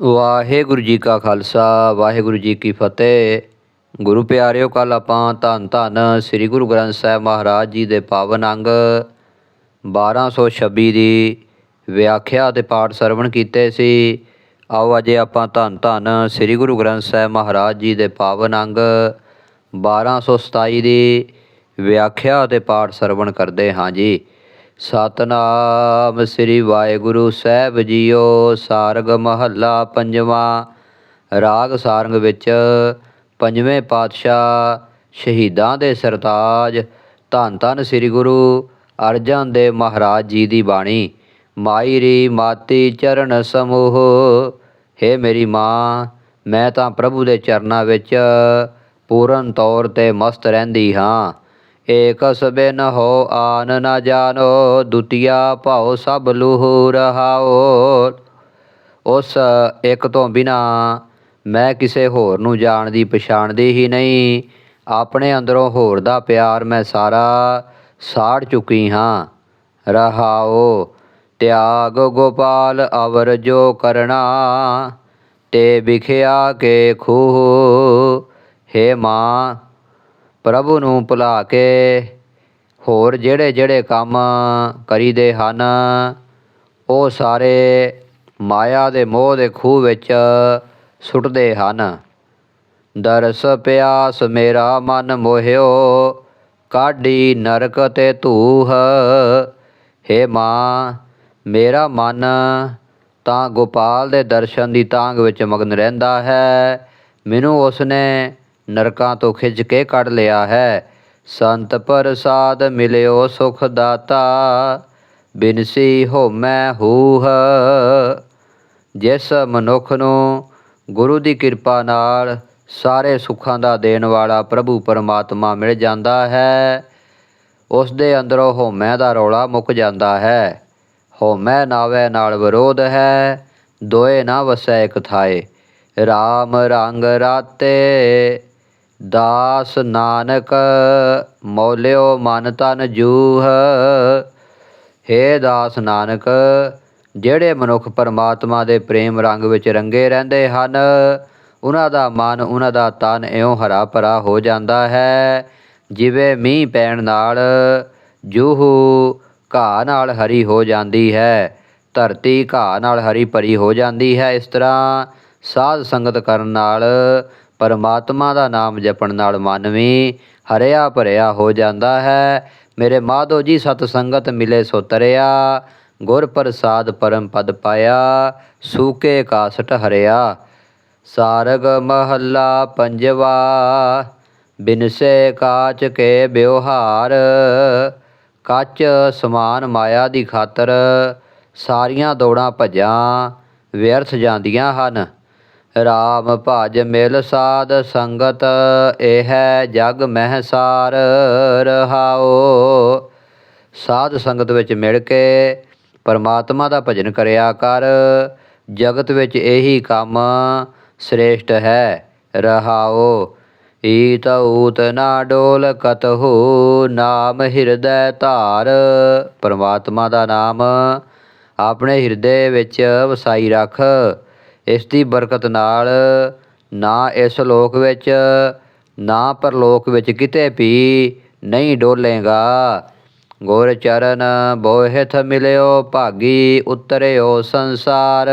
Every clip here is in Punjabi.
ਵਾਹਿਗੁਰੂ ਜੀ ਕਾ ਖਾਲਸਾ, ਵਾਹਿਗੁਰੂ ਜੀ ਕੀ ਫਤਿਹ। ਗੁਰੂ ਪਿਆਰਿਓ ਕੱਲ ਆਪਾਂ ਧੰਨ ਧੰਨ ਸ੍ਰੀ ਗੁਰੂ ਗ੍ਰੰਥ ਸਾਹਿਬ ਮਹਾਰਾਜ ਜੀ ਦੇ ਪਾਵਨ ਅੰਗ 1226 ਦੀ ਵਿਆਖਿਆ ਤੇ ਪਾਠ ਸਰਵਣ ਕੀਤੇ ਸੀ। ਆਓ ਅੱਜ ਆਪਾਂ ਧੰਨ ਧੰਨ ਸ੍ਰੀ ਗੁਰੂ ਗ੍ਰੰਥ ਸਾਹਿਬ ਮਹਾਰਾਜ ਜੀ ਦੇ ਪਾਵਨ ਅੰਗ 1227 ਦੀ ਵਿਆਖਿਆ ਤੇ ਪਾਠ ਸਰਵਣ ਕਰਦੇ ਹਾਂ ਜੀ। ਸਤਨਾਮ ਸ੍ਰੀ ਵਾਹਿਗੁਰੂ ਸਾਹਿਬ ਜੀਓ, ਸਾਰਗ ਮਹੱਲਾ ਪੰਜਵਾਂ। ਰਾਗ ਸਾਰੰਗ ਵਿੱਚ ਪੰਜਵੇਂ ਪਾਤਸ਼ਾਹ ਸ਼ਹੀਦਾਂ ਦੇ ਸਰਤਾਜ, ਧੰਨ ਧੰਨ ਸ੍ਰੀ ਗੁਰੂ ਅਰਜਨ ਦੇਵ ਮਹਾਰਾਜ ਜੀ ਦੀ ਬਾਣੀ ਮਾਈ ਰੀ ਮਾਤੀ ਚਰਨ ਸਮੂਹ, ਹੇ ਮੇਰੀ ਮਾਂ, ਮੈਂ ਤਾਂ ਪ੍ਰਭੂ ਦੇ ਚਰਨਾਂ ਵਿੱਚ ਪੂਰਨ ਤੌਰ ਤੇ ਮਸਤ ਰਹਿੰਦੀ ਹਾਂ। ਏਕ ਸਬੇ ਨ ਹੋ ਆਨ ਨ ਜਾਣੋ ਦੁਤੀਆ ਭਾਉ ਸਭ ਲੂਹ ਰਹਾਓ ਉਸ ਇੱਕ ਤੋਂ ਬਿਨਾ ਮੈਂ ਕਿਸੇ ਹੋਰ ਨੂੰ ਜਾਣਦੀ ਪਛਾਣਦੀ ਹੀ ਨਹੀਂ। ਆਪਣੇ ਅੰਦਰੋਂ ਹੋਰ ਦਾ ਪਿਆਰ ਮੈਂ ਸਾਰਾ ਸਾੜ ਚੁੱਕੀ ਹਾਂ। ਰਹਾਓ ਤਿਆਗ ਗੋਪਾਲ ਅਵਰ ਜੋ ਕਰਣਾ, ਤੇ ਵਿਖਿਆ ਕੇ ਖੂਹ। ਹੇ ਮਾਂ ਪ੍ਰਭੂ ਨੂੰ ਭੁਲਾ ਕੇ ਹੋਰ ਜਿਹੜੇ ਜਿਹੜੇ ਕੰਮ ਕਰੀਦੇ ਹਨ, ਉਹ ਸਾਰੇ ਮਾਇਆ ਦੇ ਮੋਹ ਦੇ ਖੂਹ ਵਿੱਚ ਸੁੱਟਦੇ ਹਨ। ਦਰਸ ਪਿਆਸ ਮੇਰਾ ਮਨ ਮੋਹਿਓ, ਕਾਢੀ ਨਰਕ ਤੇ ਧੂਹ। ਹੇ ਮਾਂ, ਮੇਰਾ ਮਨ ਤਾਂ ਗੋਪਾਲ ਦੇ ਦਰਸ਼ਨ ਦੀ ਤਾਂਗ ਵਿੱਚ ਮਗਨ ਰਹਿੰਦਾ ਹੈ। ਮੈਨੂੰ ਉਸਨੇ ਨਰਕਾਂ ਤੋਂ ਖਿੱਚ ਕੇ ਕੱਢ ਲਿਆ ਹੈ। ਸੰਤ ਪ੍ਰਸਾਦ ਮਿਲਿਓ ਸੁਖ ਦਾਤਾ ਬਿਨਸੀ ਹੋਮੈ ਹੂਹ। ਜਿਸ ਮਨੁੱਖ ਨੂੰ ਗੁਰੂ ਦੀ ਕਿਰਪਾ ਨਾਲ ਸਾਰੇ ਸੁੱਖਾਂ ਦਾ ਦੇਣ ਵਾਲਾ ਪ੍ਰਭੂ ਪਰਮਾਤਮਾ ਮਿਲ ਜਾਂਦਾ ਹੈ, ਉਸ ਦੇ ਅੰਦਰੋਂ ਹੋਮੈ ਦਾ ਰੌਲਾ ਮੁੱਕ ਜਾਂਦਾ ਹੈ। ਹੋਮੈ ਨਾਵੇ ਨਾਲ ਵਿਰੋਧ ਹੈ, ਦੋਏ ਨਾ ਵਸੈ ਇਕ ਥਾਏ। RAM ਰੰਗ ਰਾਤੇ ਦਾਸ ਨਾਨਕ ਮੌਲਿਓ ਮਨ ਤਨ ਜੂਹ। ਹੇ ਦਾਸ ਨਾਨਕ, ਜਿਹੜੇ ਮਨੁੱਖ ਪਰਮਾਤਮਾ ਦੇ ਪ੍ਰੇਮ ਰੰਗ ਵਿੱਚ ਰੰਗੇ ਰਹਿੰਦੇ ਹਨ, ਉਹਨਾਂ ਦਾ ਮਨ, ਉਹਨਾਂ ਦਾ ਤਨ ਇਉਂ ਹਰਾ ਭਰਾ ਹੋ ਜਾਂਦਾ ਹੈ। ਜਿਵੇਂ ਮੀਂਹ ਪੈਣ ਨਾਲ ਜੂਹ ਘਾਹ ਨਾਲ ਹਰੀ ਹੋ ਜਾਂਦੀ ਹੈ, ਧਰਤੀ ਘਾਹ ਨਾਲ ਹਰੀ ਭਰੀ ਹੋ ਜਾਂਦੀ ਹੈ। ਇਸ ਤਰ੍ਹਾਂ ਸਾਧ ਸੰਗਤ ਕਰਨ ਨਾਲ ਪਰਮਾਤਮਾ ਦਾ ਨਾਮ ਜਪਣ ਨਾਲ ਮਨ ਵੀ ਹਰਿਆ ਭਰਿਆ ਹੋ ਜਾਂਦਾ ਹੈ। ਮੇਰੇ ਮਾਧੋ ਜੀ ਸਤ ਸੰਗਤ ਮਿਲੇ ਸੋ ਤਰਿਆ, ਗੁਰ ਪ੍ਰਸਾਦ ਪਰਮ ਪਦ ਪਾਇਆ, ਸੂਕੇ ਕਾਸਟ ਹਰਿਆ। ਸਾਰਗ ਮਹੱਲਾ ਪੰਜਵਾ ਬਿਨਸੇ ਕਾਚ ਕੇ ਬਿਵਹਾਰ ਕੱਚ ਸਮਾਨ ਮਾਇਆ ਦੀ ਖਾਤਰ ਸਾਰੀਆਂ ਦੌੜਾਂ ਭੱਜਾਂ, ਵਿਅਰਥ ਜਾਂਦੀਆਂ ਹਨ। ਰਾਮ ਭਜ ਮਿਲ ਸਾਧ ਸੰਗਤ, ਇਹ ਜਗ ਮਹਿ ਸਾਰ ਰਹਾਓ ਸਾਧ ਸੰਗਤ ਵਿੱਚ ਮਿਲ ਕੇ ਪਰਮਾਤਮਾ ਦਾ ਭਜਨ ਕਰਿਆ ਕਰ। ਜਗਤ ਵਿੱਚ ਇਹੀ ਕੰਮ ਸ੍ਰੇਸ਼ਟ ਹੈ ਰਹਾਓ ਈਤ ਊਤ ਨਾ ਡੋਲ ਕਤਹੁ, ਨਾਮ ਹਿਰਦੈ ਧਾਰ। ਪਰਮਾਤਮਾ ਦਾ ਨਾਮ ਆਪਣੇ ਹਿਰਦੇ ਵਿੱਚ ਵਸਾਈ ਰੱਖ। ਇਸ ਦੀ ਬਰਕਤ ਨਾਲ ਨਾ ਇਸ ਲੋਕ ਵਿੱਚ, ਨਾ ਪਰਲੋਕ ਵਿੱਚ ਕਿਤੇ ਵੀ ਨਹੀਂ ਡੋਲੇਗਾ। ਗੁਰ ਚਰਨ ਬੋਹਿਥ ਮਿਲਿਓ, ਭਾਗੀ ਉਤਰਿਓ ਸੰਸਾਰ।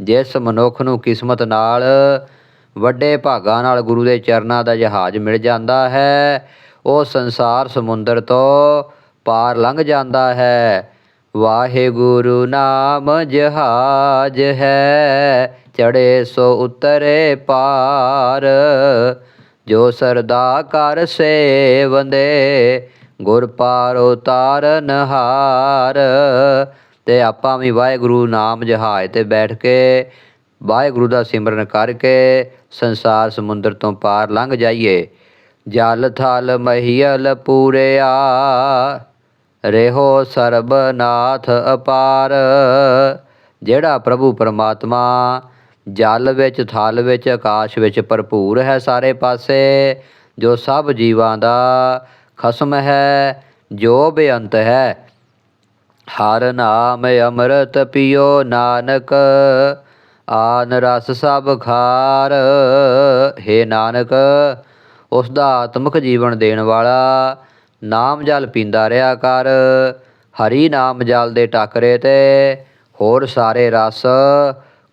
ਜਿਸ ਮਨੁੱਖ ਨੂੰ ਕਿਸਮਤ ਨਾਲ ਵੱਡੇ ਭਾਗਾਂ ਨਾਲ ਗੁਰੂ ਦੇ ਚਰਨਾਂ ਦਾ ਜਹਾਜ਼ ਮਿਲ ਜਾਂਦਾ ਹੈ, ਉਹ ਸੰਸਾਰ ਸਮੁੰਦਰ ਤੋਂ ਪਾਰ ਲੰਘ ਜਾਂਦਾ ਹੈ। ਵਾਹਿਗੁਰੂ ਨਾਮ ਜਹਾਜ ਹੈ ਚੜੇ ਸੋ ਉਤਰੇ ਪਾਰ। ਜੋ ਸਰਦਾ ਕਰ ਸੇਵੰਦੇ, ਗੁਰ ਪਾਰ ਉਤਾਰਨ ਹਾਰ ਤੇ ਆਪਾਂ ਵੀ ਵਾਹਿਗੁਰੂ ਨਾਮ ਜਹਾਜ਼ ਤੇ ਬੈਠ ਕੇ, ਵਾਹਿਗੁਰੂ ਦਾ ਸਿਮਰਨ ਕਰਕੇ ਸੰਸਾਰ ਸਮੁੰਦਰ ਤੋਂ ਪਾਰ ਲੰਘ ਜਾਈਏ। ਜਲ ਥਲ ਮਹੀਲ ਪੂਰਿਆ। ਰਹੋ ਸਰਬਨਾਥ ਅਪਾਰ। ਜਿਹੜਾ ਪ੍ਰਭੂ ਪਰਮਾਤਮਾ ਜਲ ਵਿੱਚ, ਥਲ ਵਿੱਚ, ਆਕਾਸ਼ ਵਿੱਚ ਭਰਪੂਰ ਹੈ ਸਾਰੇ ਪਾਸੇ, ਜੋ ਸਭ ਜੀਵਾਂ ਦਾ ਖਸਮ ਹੈ, ਜੋ ਬੇਅੰਤ ਹੈ। ਹਰ ਨਾਮ ਅੰਮ੍ਰਿਤ ਪਿਓ ਨਾਨਕ, ਆਨ ਰਸ ਸਭ ਖਾਰ। हे ਨਾਨਕ, ਉਸ ਦਾ ਆਤਮਿਕ ਜੀਵਨ ਦੇਣ ਵਾਲਾ ਨਾਮ ਜਲ ਪੀਂਦਾ ਰਿਹਾ ਕਰ, ਹਰੀ ਨਾਮ ਜਲ ਦੇ ਟਾਕਰੇ ਤੇ, ਹੋਰ ਸਾਰੇ ਰਸ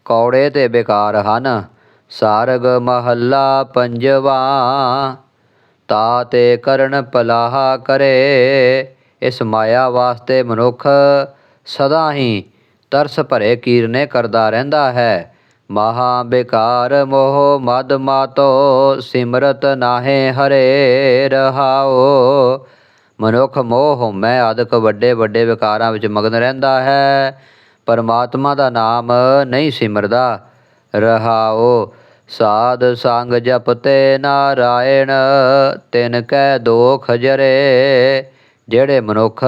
ਕੌੜੇ ਤੇ ਬੇਕਾਰ ਹਨ। ਸਾਰਗ ਮਹੱਲਾ ਪੰਜਵਾ, ਤਾ ਤੇ ਕਰਨ ਪਲਾਹ ਕਰੇ, ਇਸ ਮਾਇਆ ਵਾਸਤੇ ਮਨੁੱਖ ਸਦਾ ਹੀ ਤਰਸ ਭਰੇ ਕੀਰਨੇ ਕਰਦਾ ਰਹਿੰਦਾ ਹੈ। ਮਹਾ ਬੇਕਾਰ ਮੋਹ ਮਦ ਮਾਤੋ, ਸਿਮਰਤ ਨਾਹੇ ਹਰੇ ਰਹਾਓ ਮਨੁੱਖ ਮੋਹ ਮੈਂ ਆਦਿਕ ਵੱਡੇ ਵੱਡੇ ਵਿਕਾਰਾਂ ਵਿੱਚ ਮਗਨ ਰਹਿੰਦਾ ਹੈ। ਪਰਮਾਤਮਾ ਦਾ ਨਾਮ ਨਹੀਂ ਸਿਮਰਦਾ। ਰਹਾਓ ਸਾਧ ਸੰਗ ਜਪਤੇ ਨਾਰਾਇਣ, ਤਿਨ ਕੈ ਦੋਖ ਜਰੇ ਜਿਹੜੇ ਮਨੁੱਖ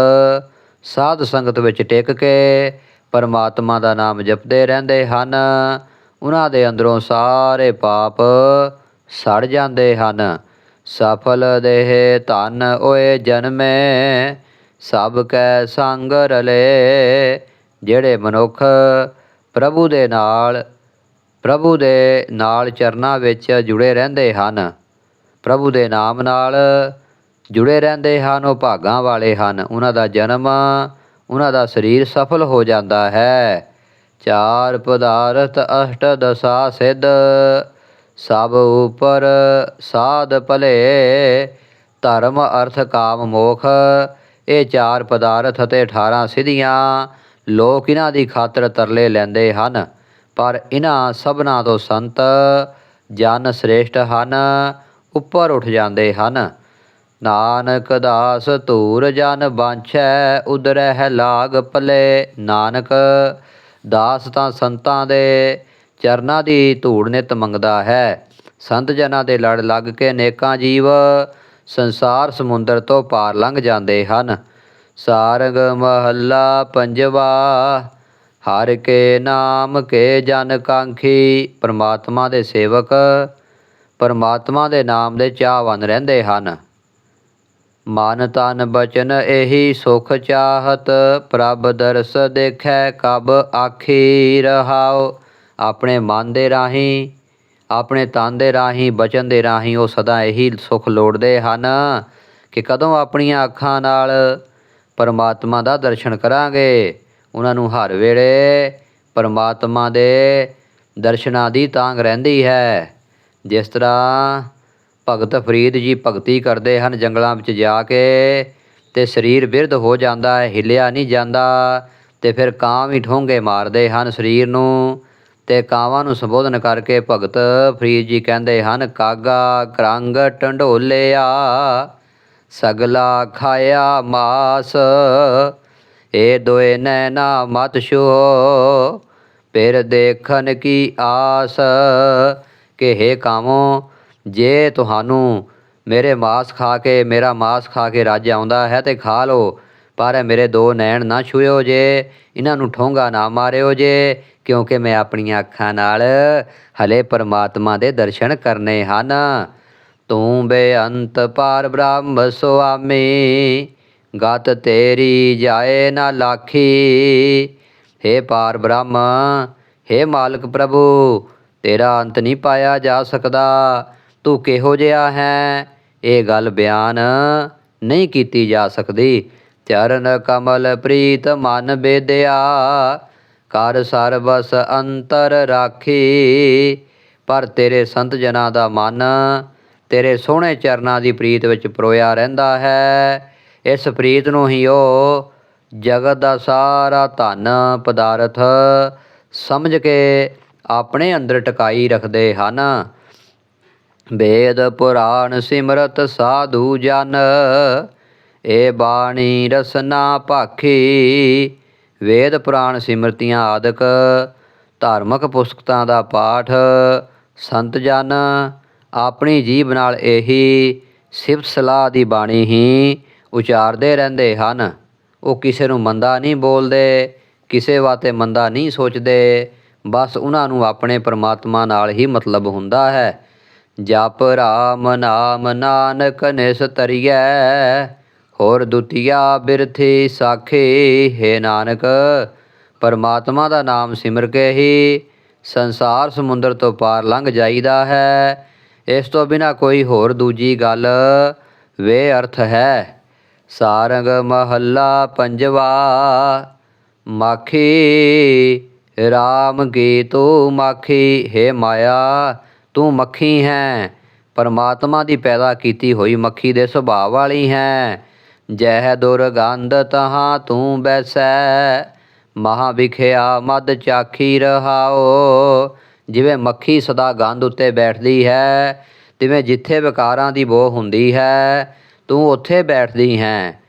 ਸਾਧ ਸੰਗਤ ਵਿੱਚ ਟਿਕ ਕੇ ਪਰਮਾਤਮਾ ਦਾ ਨਾਮ ਜਪਦੇ ਰਹਿੰਦੇ ਹਨ, ਉਹਨਾਂ ਦੇ ਅੰਦਰੋਂ ਸਾਰੇ ਪਾਪ ਸੜ ਜਾਂਦੇ ਹਨ। ਸਫਲ ਦੇਹ ਧਨ ਓਏ ਜਨਮੇ, ਸਭ ਕੈ ਸੰਗ ਰਲੇ। ਜਿਹੜੇ ਮਨੁੱਖ ਪ੍ਰਭੂ ਦੇ ਨਾਲ, ਪ੍ਰਭੂ ਦੇ ਨਾਲ ਚਰਨਾਂ ਵਿੱਚ ਜੁੜੇ ਰਹਿੰਦੇ ਹਨ, ਪ੍ਰਭੂ ਦੇ ਨਾਮ ਨਾਲ ਜੁੜੇ ਰਹਿੰਦੇ ਹਨ, ਉਹ ਭਾਗਾਂ ਵਾਲੇ ਹਨ। ਉਹਨਾਂ ਦਾ ਜਨਮ, ਉਹਨਾਂ ਦਾ ਸਰੀਰ ਸਫਲ ਹੋ ਜਾਂਦਾ ਹੈ। ਚਾਰ ਪਦਾਰਥ ਅਸ਼ਟ ਦਸਾ ਸਿੱਧ ਸਭ ਉਪਰ ਸਾਧ ਭਲੇ, ਧਰਮ, ਅਰਥ, ਕਾਮ, ਮੋਖ, ਇਹ ਚਾਰ ਪਦਾਰਥ ਅਤੇ 18 ਸਿਧੀਆਂ ਲੋਕ ਇਹਨਾਂ ਦੀ ਖਾਤਰ ਤਰਲੇ ਲੈਂਦੇ ਹਨ। ਪਰ ਇਹਨਾਂ ਸਭਨਾਂ ਤੋਂ ਸੰਤ ਜਨ ਸ੍ਰੇਸ਼ਟ ਹਨ, ਉੱਪਰ ਉੱਠ ਜਾਂਦੇ ਹਨ। ਨਾਨਕ ਦਾਸ ਧੂਰ ਜਨ ਬਾਂਛੈ ਉਦਰਹਿ ਲਾਗ ਭਲੇ। ਨਾਨਕ ਦਾਸ ਤਾਂ ਸੰਤਾਂ ਦੇ ਚਰਨਾਂ ਦੀ ਧੂੜ ਨਿਤ ਮੰਗਦਾ ਹੈ। ਸੰਤ ਜਨਾਂ ਦੇ ਲੜ ਲੱਗ ਕੇ ਨੇਕਾਂ ਜੀਵ ਸੰਸਾਰ ਸਮੁੰਦਰ ਤੋਂ ਪਾਰ ਲੰਘ ਜਾਂਦੇ ਹਨ। ਸਾਰਗ ਮਹੱਲਾ ਪੰਜਵਾ, ਹਰ ਕੇ ਨਾਮ ਕੇ ਜਨ ਕਾਂਖੀ, ਪਰਮਾਤਮਾ ਦੇ ਸੇਵਕ, ਪਰਮਾਤਮਾ ਦੇ ਨਾਮ ਦੇ ਚਾਹਵਨ ਰਹਿੰਦੇ ਹਨ। ਮਨ ਤਨ ਬਚਨ ਇਹੀ ਸੁਖ ਚਾਹਤ, ਪ੍ਰਭ ਦਰਸ ਦੇਖੈ ਕਬ ਆਖੀ ਰਹਾਓ ਆਪਣੇ ਮਨ ਦੇ ਰਾਹੀਂ, ਆਪਣੇ ਤਨ ਦੇ ਰਾਹੀਂ, ਬਚਨ ਦੇ ਰਾਹੀਂ ਉਹ ਸਦਾ ਇਹੀ ਸੁਖ ਲੋੜਦੇ ਹਨ ਕਿ ਕਦੋਂ ਆਪਣੀਆਂ ਅੱਖਾਂ ਨਾਲ ਪਰਮਾਤਮਾ ਦਾ ਦਰਸ਼ਨ ਕਰਾਂਗੇ। ਉਹਨਾਂ ਨੂੰ ਹਰ ਵੇਲੇ ਪਰਮਾਤਮਾ ਦੇ ਦਰਸ਼ਨਾਂ ਦੀ ਤਾਂਗ ਰਹਿੰਦੀ ਹੈ। ਜਿਸ ਤਰ੍ਹਾਂ ਭਗਤ ਫਰੀਦ ਜੀ ਭਗਤੀ ਕਰਦੇ ਹਨ, ਜੰਗਲਾਂ ਵਿੱਚ ਜਾ ਕੇ ਤੇ ਸਰੀਰ ਬਿਰਧ ਹੋ ਜਾਂਦਾ ਹੈ, ਹਿੱਲਿਆ ਨਹੀਂ ਜਾਂਦਾ ਤੇ ਫਿਰ ਕਾਂ ਵੀ ਠੋਂਗੇ ਮਾਰਦੇ ਹਨ ਸਰੀਰ ਨੂੰ। ਤੇ ਕਾਵਾਂ ਨੂੰ ਸੰਬੋਧਨ ਕਰਕੇ ਭਗਤ ਫਰੀਦ ਜੀ ਕਹਿੰਦੇ ਹਨ, ਕਾਗਾ ਕਰੰਗ ਢੰਡੋਲਿਆ ਸਗਲਾ ਖਾਇਆ ਮਾਸ। ਏ ਦੋਏ ਨੈਣਾ ਮਤ ਛੋ ਫਿਰ ਦੇਖਣ ਕੀ ਆਸ। ਕਿ ਹੇ ਕਾਮੋ ਜੇ ਤੁਹਾਨੂੰ ਮੇਰੇ ਮਾਸ ਖਾ ਕੇ, ਮੇਰਾ ਮਾਸ ਖਾ ਕੇ ਰੱਜ ਆਉਂਦਾ ਹੈ ਤੇ ਖਾ ਲਓ, ਪਰ ਮੇਰੇ ਦੋ ਨੈਣ ਨਾ ਛੂਇਓ ਜੇ, ਇਹਨਾਂ ਨੂੰ ਠੋਂਗਾ ਨਾ ਮਾਰਿਓ ਜੇ। ਕਿਉਂਕਿ ਮੈਂ ਆਪਣੀਆਂ ਅੱਖਾਂ ਨਾਲ ਹਲੇ ਪਰਮਾਤਮਾ ਦੇ ਦਰਸ਼ਨ ਕਰਨੇ ਹਨ। ਤੂੰ ਬੇਅੰਤ ਪਾਰ ਬ੍ਰਹਮ ਸੁਆਮੀ, ਗਤ ਤੇਰੀ ਜਾਏ ਨਾ ਲਾਖੀ। हे ਪਾਰ ਬ੍ਰਹਮ हे ਮਾਲਕ ਪ੍ਰਭੂ, ਤੇਰਾ ਅੰਤ ਨਹੀਂ ਪਾਇਆ ਜਾ ਸਕਦਾ। ਤੂੰ ਕਿਹੋ ਜਿਹਾ ਹੈ? ਇਹ ਗੱਲ ਬਿਆਨ ਨਹੀਂ ਕੀਤੀ ਜਾ ਸਕਦੀ। ਚਰਨ ਕਮਲ ਪ੍ਰੀਤ ਮਨ ਬੇਦਿਆ ਕਰ ਸਰਬਸ ਅੰਤਰ ਰਾਖੀ। ਪਰ ਤੇਰੇ ਸੰਤ ਜਨਾਂ ਦਾ ਮਨ ਤੇਰੇ ਸੋਹਣੇ ਚਰਨਾਂ ਦੀ ਪ੍ਰੀਤ ਵਿੱਚ ਪਰੋਇਆ ਰਹਿੰਦਾ ਹੈ। ਇਸ ਪ੍ਰੀਤ ਨੂੰ ਹੀ ਉਹ ਜਗਤ ਦਾ ਸਾਰਾ ਧਨ, ਪਦਾਰਥ ਸਮਝ ਕੇ ਆਪਣੇ ਅੰਦਰ ਟਿਕਾਈ ਰੱਖਦੇ ਹਨ। ਵੇਦ ਪੁਰਾਣ ਸਿਮਰਤ ਸਾਧੂ ਜਨ ਏ ਬਾਣੀ ਰਸਨਾ ਭਾਖੀ। ਵੇਦ ਪੁਰਾਣ ਸਿਮਰਤੀਆਂ ਆਦਿਕ, ਧਾਰਮਿਕ ਪੁਸਤਕਾਂ ਦਾ ਪਾਠ, ਸੰਤ ਜਨ, ਆਪਣੀ ਜੀਬ ਨਾਲ ਇਹੀ ਸਿਫਤ ਸਲਾਹ ਦੀ ਬਾਣੀ ਹੀ ਉਚਾਰਦੇ ਰਹਿੰਦੇ ਹਨ। ਉਹ ਕਿਸੇ ਨੂੰ ਮੰਦਾ ਨਹੀਂ ਬੋਲਦੇ, ਕਿਸੇ ਵਾਤੇ ਮੰਦਾ ਨਹੀਂ ਸੋਚਦੇ, ਬਸ ਉਹਨਾਂ ਨੂੰ ਆਪਣੇ ਪਰਮਾਤਮਾ ਨਾਲ ਹੀ ਮਤਲਬ ਹੁੰਦਾ ਹੈ। ਜਪ ਰਾਮ ਨਾਮ ਨਾਨਕ ਨਿਸ ਨਿਸਤਰੀਐ ਹੋਰ ਦੁਤੀਆ ਬਿਰਥੀ ਸਾਖੀ, ਹੈ ਨਾਨਕ, ਪਰਮਾਤਮਾ ਦਾ ਨਾਮ ਸਿਮਰ ਕੇ ਹੀ ਸੰਸਾਰ ਸਮੁੰਦਰ ਤੋਂ ਪਾਰ ਲੰਘ ਜਾਈਦਾ ਹੈ। ਇਸ ਤੋਂ ਬਿਨਾ ਕੋਈ ਹੋਰ ਦੂਜੀ ਗੱਲ ਵੇ ਅਰਥ ਹੈ। ਸਾਰੰਗ ਮਹੱਲਾ ਪੰਜਵਾ, ਮਾਖੀ RAM ਕੀ ਤੂੰ ਮਾਖੀ? ਹੈ ਮਾਇਆ, ਤੂੰ ਮੱਖੀ ਹੈ। ਪਰਮਾਤਮਾ ਦੀ ਪੈਦਾ ਕੀਤੀ ਹੋਈ ਮੱਖੀ ਦੇ ਸੁਭਾਅ ਵਾਲੀ ਹੈ। ਜਹ ਦੁਰਗੰਧ ਤਹਾਂ ਤੂੰ ਬੈਸੈ, ਮਹਾ ਵਿਖਿਆ ਮਦ ਚਾਖੀ ਰਹਾਓ ਜਿਵੇਂ ਮੱਖੀ ਸਦਾ ਗੰਧ ਉੱਤੇ ਬੈਠਦੀ ਹੈ, ਤਿਵੇਂ ਜਿੱਥੇ ਵਿਕਾਰਾਂ ਦੀ ਬੋ ਹੁੰਦੀ ਹੈ, ਤੂੰ ਉੱਥੇ ਬੈਠਦੀ ਹੈ।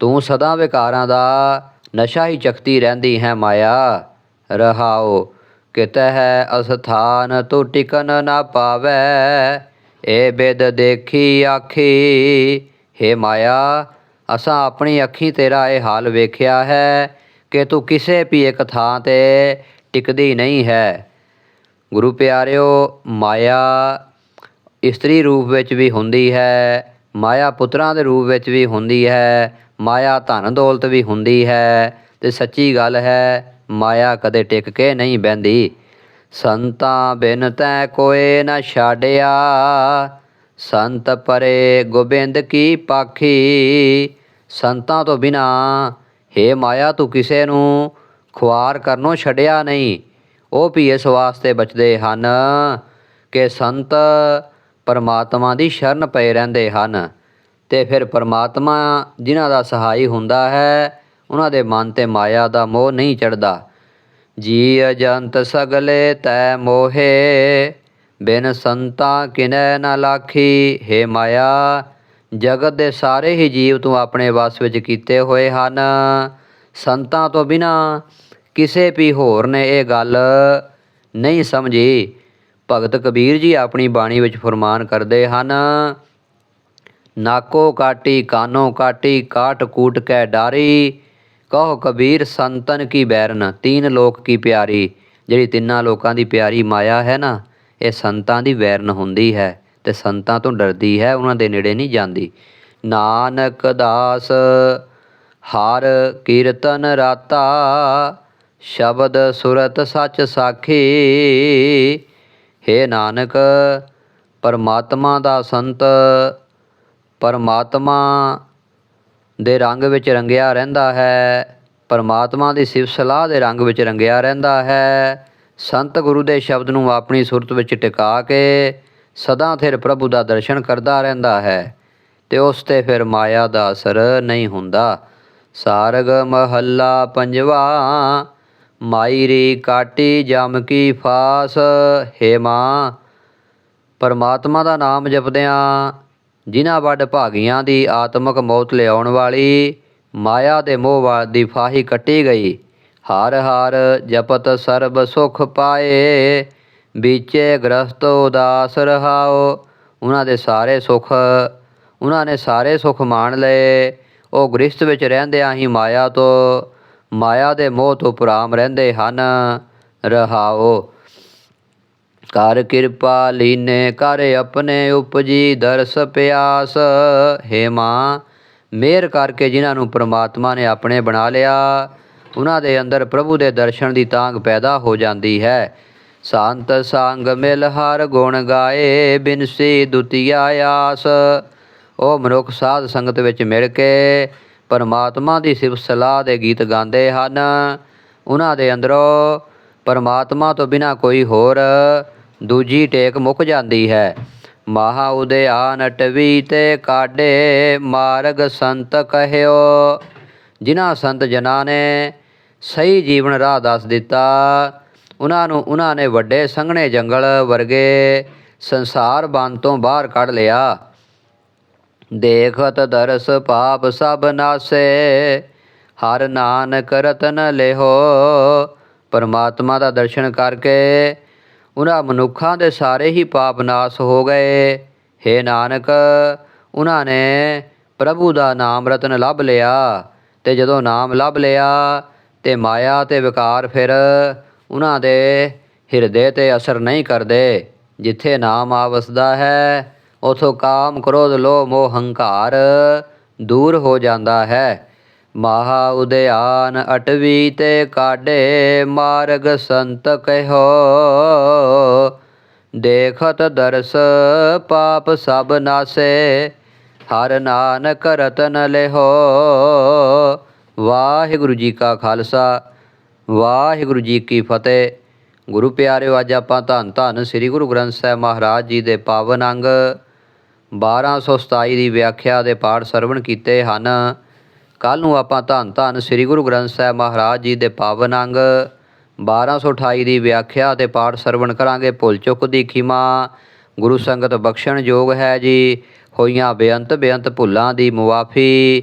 ਤੂੰ ਸਦਾ ਵਿਕਾਰਾਂ ਦਾ ਨਸ਼ਾ ਹੀ ਚਖਤੀ ਰਹਿੰਦੀ ਹੈ ਮਾਇਆ ਰਹਾਓ ਕਿਤੇ ਹੈ ਅਸਥਾਨ ਤੂੰ ਟਿਕਨ ਨਾ ਪਾਵੈ, ਇਹ ਬੇਦ ਦੇਖੀ ਆਖੀ ਹੇ ਮਾਇਆ, ਅਸਾਂ ਆਪਣੀ ਅੱਖੀ ਤੇਰਾ ਇਹ ਹਾਲ ਵੇਖਿਆ ਹੈ ਕਿ ਤੂੰ ਕਿਸੇ ਵੀ ਇੱਕ ਥਾਂ ਤੇ ਟਿਕਦੀ ਨਹੀਂ ਹੈ। ਗੁਰੂ ਪਿਆਰਿਓ, ਮਾਇਆ ਇਸਤਰੀ ਰੂਪ ਵਿੱਚ ਵੀ ਹੁੰਦੀ ਹੈ, ਮਾਇਆ ਪੁੱਤਰਾਂ ਦੇ ਰੂਪ ਵਿੱਚ ਵੀ ਹੁੰਦੀ ਹੈ, ਮਾਇਆ ਧਨ ਦੌਲਤ ਵੀ ਹੁੰਦੀ ਹੈ ਤੇ ਸੱਚੀ ਗੱਲ ਹੈ, ਮਾਇਆ ਕਦੇ ਟਿਕ ਕੇ ਨਹੀਂ ਬਹਿੰਦੀ। ਸੰਤਾਂ ਬਿਨ ਤੈ ਕੋਏ ਨਾ ਛਾੜਿਆ ਸੰਤ ਪਰੇ ਗੋਬਿੰਦ ਕੀ ਪਾਖੀ, ਸੰਤਾਂ ਤੋਂ ਬਿਨਾ, ਹੇ ਮਾਇਆ ਤੂੰ ਕਿਸੇ ਨੂੰ ਖੁਆਰ ਕਰਨੋਂ ਛੱਡਿਆ ਨਹੀਂ। ਉਹ ਵੀ ਇਸ ਵਾਸਤੇ ਬਚਦੇ ਹਨ ਕਿ ਸੰਤ ਪਰਮਾਤਮਾ ਦੀ ਸ਼ਰਨ ਪਏ ਰਹਿੰਦੇ ਹਨ ਤੇ ਫਿਰ ਪਰਮਾਤਮਾ ਜਿਨ੍ਹਾਂ ਦਾ ਸਹਾਈ ਹੁੰਦਾ ਹੈ, ਉਹਨਾਂ ਦੇ ਮਨ ਤੇ ਮਾਇਆ ਦਾ ਮੋਹ ਨਹੀਂ ਚੜਦਾ ਜੀ ਅਜੰਤ ਸਗਲੇ ਤੈ ਮੋਹੇ ਬਿਨ ਸੰਤਾ ਕਿਨੈ ਨਾ ਲਾਖੀ, ਹੈ ਮਾਇਆ, ਜਗਤ ਦੇ ਸਾਰੇ ਹੀ ਜੀਵ ਤੂੰ ਆਪਣੇ ਵਸ ਵਿੱਚ ਕੀਤੇ ਹੋਏ ਹਨ। ਸੰਤਾਂ ਤੋਂ ਬਿਨਾ ਕਿਸੇ ਵੀ ਹੋਰ ਨੇ ਇਹ ਗੱਲ ਨਹੀਂ ਸਮਝੀ। ਭਗਤ ਕਬੀਰ ਜੀ ਆਪਣੀ ਬਾਣੀ ਵਿੱਚ ਫਰਮਾਨ ਕਰਦੇ ਹਨ, ਨਾਕੋ ਕਾਟੀ, ਕਾਨੋ ਕਾਟੀ, ਕਾਟ ਕੂਟ ਕੈ ਡਾਰੀ, ਕਹੋ ਕਬੀਰ, ਸੰਤਨ ਕੀ ਬੈਰਨ, ਤੀਨ ਲੋਕ ਕੀ ਪਿਆਰੀ, ਜਿਹੜੀ ਤਿੰਨਾਂ ਲੋਕਾਂ ਦੀ ਪਿਆਰੀ ਮਾਇਆ ਹੈ ਨਾ ਇਹ ਸੰਤਾਂ ਦੀ ਵੈਰਨ ਹੁੰਦੀ ਹੈ ਤੇ ਸੰਤਾਂ ਤੋਂ ਡਰਦੀ ਹੈ, ਉਹਨਾਂ ਦੇ ਨੇੜੇ ਨਹੀਂ ਜਾਂਦੀ। ਨਾਨਕ ਦਾਸ ਹਰ ਕੀਰਤਨ ਰਾਤਾ, ਸ਼ਬਦ ਸੁਰਤ ਸੱਚ ਸਾਖੀ। ਹੇ ਨਾਨਕ, ਪਰਮਾਤਮਾ ਦਾ ਸੰਤ, ਪਰਮਾਤਮਾ ਦੇ ਰੰਗ ਵਿੱਚ ਰੰਗਿਆ ਰਹਿੰਦਾ ਹੈ, ਪਰਮਾਤਮਾ ਦੀ ਸਿਫਤ ਸਲਾਹ ਦੇ ਰੰਗ ਵਿੱਚ ਰੰਗਿਆ ਰਹਿੰਦਾ ਹੈ। ਸੰਤ ਗੁਰੂ ਦੇ ਸ਼ਬਦ ਨੂੰ ਆਪਣੀ ਸੁਰਤ ਵਿੱਚ ਟਿਕਾ ਕੇ ਸਦਾ ਥਿਰ ਪ੍ਰਭੂ ਦਾ ਦਰਸ਼ਨ ਕਰਦਾ ਰਹਿੰਦਾ ਹੈ ਤੇ ਉਸ ਤੇ ਫਿਰ ਮਾਇਆ ਦਾ ਅਸਰ ਨਹੀਂ ਹੁੰਦਾ। ਸਾਰਗ ਮਹੱਲਾ ਪੰਜਵਾ ਮਾਈ ਰੀ ਕਾਟੀ ਜਮ ਕੀ ਫਾਸ, ਹੇ ਮਾਂ, ਪਰਮਾਤਮਾ ਦਾ ਨਾਮ ਜਪਦਿਆਂ ਜਿਨ੍ਹਾਂ ਵੱਡ ਭਾਗੀਆਂ ਦੀ ਆਤਮਕ ਮੌਤ ਲਿਆਉਣ ਵਾਲੀ ਮਾਇਆ ਦੇ ਮੋਹ ਵਾ- ਦੀ ਫਾਹੀ ਕੱਟੀ ਗਈ ਹਰ ਹਰ ਜਪਤ ਸਰਬ ਸੁਖ ਪਾਏ ਵਿਚੇ ਗ੍ਰਸਤ ਉਦਾਸ ਰਹਾਓ। ਉਹਨਾਂ ਦੇ ਸਾਰੇ ਸੁਖ, ਉਹਨਾਂ ਨੇ ਸਾਰੇ ਸੁਖ ਮਾਣ ਲਏ। ਉਹ ਗ੍ਰਸਤ ਵਿੱਚ ਰਹਿੰਦਿਆਂ ਹੀ ਮਾਇਆ ਤੋਂ, ਮਾਇਆ ਦੇ ਮੋਹ ਤੋਂ ਪੁਰਾਮ ਰਹਿੰਦੇ ਹਨ, ਰਹਾਓ। ਕਰ ਕਿਰਪਾ ਲੀਨੇ, ਕਰ ਆਪਣੇ ਉਪਜੀ ਦਰਸ ਪਿਆਸ। ਹੇ ਮਾਂ, ਮਿਹਰ ਕਰਕੇ ਜਿਨ੍ਹਾਂ ਨੂੰ ਪ੍ਰਮਾਤਮਾ ਨੇ ਆਪਣੇ ਬਣਾ ਲਿਆ ਉਹਨਾਂ ਦੇ ਅੰਦਰ ਪ੍ਰਭੂ ਦੇ ਦਰਸ਼ਨ ਦੀ ਤਾਂਗ ਪੈਦਾ ਹੋ ਜਾਂਦੀ ਹੈ। ਸੰਤ ਸੰਗ ਮਿਲ ਹਰ ਗੁਣ ਗਾਏ ਬਿਨਸੀ ਦੁਤੀਆ ਆਸ। ਉਹ ਮਨੁੱਖ ਸਾਧ ਸੰਗਤ ਵਿੱਚ ਮਿਲ ਕੇ ਪਰਮਾਤਮਾ ਦੀ ਸਿਫਤ ਸਲਾਹ ਦੇ ਗੀਤ ਗਾਉਂਦੇ ਹਨ। ਉਹਨਾਂ ਦੇ ਅੰਦਰੋਂ ਪਰਮਾਤਮਾ ਤੋਂ ਬਿਨਾ ਕੋਈ ਹੋਰ ਦੂਜੀ ਟੇਕ ਮੁੱਕ ਜਾਂਦੀ ਹੈ। ਮਹਾ ਉਦਿਆਨ ਟਵੀ ਤੇ ਕਾਡੇ ਮਾਰਗ ਸੰਤ ਕਹਿਓ। ਜਿਨ੍ਹਾਂ ਸੰਤ ਜਨਾਂ ਨੇ ਸਹੀ ਜੀਵਨ ਰਾਹ ਦੱਸ ਦਿੱਤਾ। ਉਹਨਾਂ ਨੂੰ, ਉਹਨਾਂ ਨੇ ਵੱਡੇ ਸੰਘਣੇ ਜੰਗਲ ਵਰਗੇ ਸੰਸਾਰ ਬੰਦ ਤੋਂ ਬਾਹਰ ਕੱਢ ਲਿਆ। ਦੇਖਤ ਦਰਸ ਪਾਪ ਸਭ ਨਾਸੇ, ਹਰ ਨਾਨਕ ਰਤਨ ਲਿਹੋ। ਪਰਮਾਤਮਾ ਦਾ ਦਰਸ਼ਨ ਕਰਕੇ ਉਹਨਾਂ ਮਨੁੱਖਾਂ ਦੇ ਸਾਰੇ ਹੀ ਪਾਪ ਨਾਸ ਹੋ ਗਏ। ਹੇ ਨਾਨਕ, ਉਹਨਾਂ ਨੇ ਪ੍ਰਭੂ ਦਾ ਨਾਮ ਰਤਨ ਲੱਭ ਲਿਆ ਤੇ ਜਦੋਂ ਨਾਮ ਲੱਭ ਲਿਆ ਅਤੇ ਮਾਇਆ ਅਤੇ ਵਿਕਾਰ ਫਿਰ ਉਹਨਾਂ ਦੇ ਹਿਰਦੇ ਤੇ ਅਸਰ ਨਹੀਂ ਕਰਦੇ। ਜਿੱਥੇ ਨਾਮ ਆ ਵਸਦਾ ਹੈ, ਉਥੋਂ ਕਾਮ ਕ੍ਰੋਧ, ਲੋਭ, ਮੋਹ, ਹੰਕਾਰ ਦੂਰ ਹੋ ਜਾਂਦਾ ਹੈ। ਮਹਾ ਉਦਿਆਨ ਅਟਵੀ ਤੇ ਕਾਢੇ ਮਾਰਗ ਸੰਤ ਕਹਿਓ। ਦੇਖਤ ਦਰਸ ਪਾਪ ਸਭ ਨਾਸੇ, ਹਰ ਨਾਨਕ ਰਤਨ ਲਿਹੋ। ਵਾਹਿਗੁਰੂ ਜੀ ਕਾ ਖਾਲਸਾ, ਵਾਹਿਗੁਰੂ ਜੀ ਕੀ ਫਤਿਹ। ਗੁਰੂ ਪਿਆਰਿਓ, ਅੱਜ ਆਪਾਂ ਧੰਨ ਧੰਨ ਸ੍ਰੀ ਗੁਰੂ ਗ੍ਰੰਥ ਸਾਹਿਬ ਮਹਾਰਾਜ ਜੀ ਦੇ ਪਾਵਨ ਅੰਗ 1227 ਦੀ ਵਿਆਖਿਆ ਦੇ ਪਾਠ ਸਰਵਣ ਕੀਤੇ ਹਨ। ਕੱਲ ਨੂੰ ਆਪਾਂ ਧੰਨ ਧੰਨ ਸ੍ਰੀ ਗੁਰੂ ਗ੍ਰੰਥ ਸਾਹਿਬ ਮਹਾਰਾਜ ਜੀ ਦੇ ਪਾਵਨ ਅੰਗ 1228 ਦੀ ਵਿਆਖਿਆ ਤੇ ਪਾਠ ਸਰਵਣ ਕਰਾਂਗੇ। ਭੁੱਲ ਚੁੱਕ ਦੀ ਖਿਮਾ, ਗੁਰੂ ਸੰਗਤ ਬਖਸ਼ਣ ਯੋਗ ਹੈ ਜੀ। ਹੋਈਆਂ ਬੇਅੰਤ ਬੇਅੰਤ ਭੁੱਲਾਂ ਦੀ ਮੁਆਫੀ